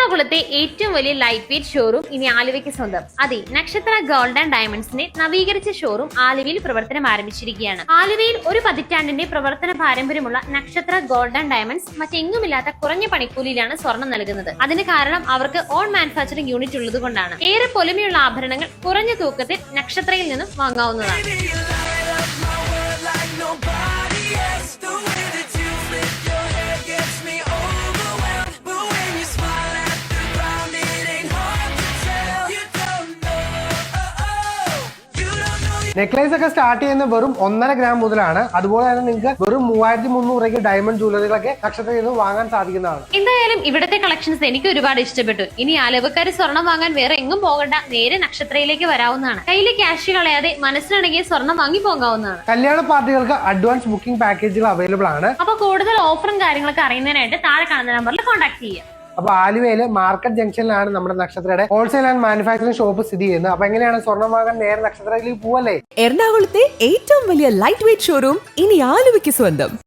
എറണാകുളത്തെ ഏറ്റവും വലിയ ലൈറ്റ് വെയിറ്റ് ഷോറൂം ഇനി ആലുവയ്ക്ക് സ്വന്തം. അതെ നക്ഷത്ര ഗോൾഡ് ആൻഡ് ഡയമണ്ട്സിന്റെ നവീകരിച്ച ഷോറൂം ആലുവയിൽ പ്രവർത്തനം ആരംഭിച്ചിരിക്കുകയാണ്. ആലുവയിൽ ഒരു പതിറ്റാണ്ടിന്റെ പ്രവർത്തന പാരമ്പര്യമുള്ള നക്ഷത്ര ഗോൾഡ് ആൻഡ് ഡയമണ്ട്സ് മറ്റെങ്ങുമില്ലാത്ത കുറഞ്ഞ പണിക്കൂലിയിലാണ് സ്വർണം നൽകുന്നത്. അതിന് കാരണം അവർക്ക് ഓൺ മാനുഫാക്ചറിംഗ് യൂണിറ്റ് ഉള്ളതുകൊണ്ടാണ്. ഏറെ പൊലിമയുള്ള ആഭരണങ്ങൾ കുറഞ്ഞ തൂക്കത്തിൽ നക്ഷത്രയിൽ നിന്നും വാങ്ങാവുന്നതാണ്. നെക്ലേസ് ഒക്കെ സ്റ്റാർട്ട് ചെയ്യുന്ന വെറും ഒന്നര ഗ്രാം മുതലാണ്. അതുപോലെ തന്നെ നിങ്ങൾക്ക് വെറും മൂവായിരത്തി മുന്നൂറ് രൂപയ്ക്ക് ഡയമണ്ട് ജ്വല്ലറികളൊക്കെ നക്ഷത്രത്തിൽ നിന്ന് വാങ്ങാൻ സാധിക്കുന്നതാണ്. എന്തായാലും ഇവിടുത്തെ കളക്ഷൻസ് എനിക്ക് ഒരുപാട് ഇഷ്ടപ്പെട്ടു. ഇനി ആലുവക്കാര് സ്വർണം വാങ്ങാൻ വേറെ എങ്ങും പോകണ്ട നേരെ നക്ഷത്രയിലേക്ക് വരാവുന്നതാണ്. കയ്യിൽ ക്യാഷ് കളയാതെ മനസ്സിലാണെങ്കിൽ സ്വർണം വാങ്ങി പോകാവുന്നതാണ്. കല്യാണ പാർട്ടികൾക്ക് അഡ്വാൻസ് ബുക്കിംഗ് പാക്കേജുകൾ അവൈലബിൾ ആണ്. അപ്പൊ കൂടുതൽ ഓഫറും കാര്യങ്ങളൊക്കെ അറിയുന്നതിനായിട്ട് താഴെ കാണുന്ന നമ്പറിൽ കോൺടാക്ട് ചെയ്യുക. അപ്പൊ ആലുവയിലെ മാർക്കറ്റ് ജംഗ്ഷനിലാണ് നമ്മുടെ നക്ഷത്രയുടെ ഹോൾസെയിൽ ആൻഡ് മാനുഫാക്ചറിംഗ് ഷോപ്പ് സ്ഥിതി ചെയ്യുന്നത്. അപ്പൊ എങ്ങനെയാണ് സ്വർണം വാങ്ങാൻ നേരെ നക്ഷത്രയിലേക്ക് പോവല്ലേ? എറണാകുളത്തെ ഏറ്റവും വലിയ ലൈറ്റ് വെയിറ്റ് ഷോറൂം ഇനി ആലുവയ്ക്ക് സ്വന്തം.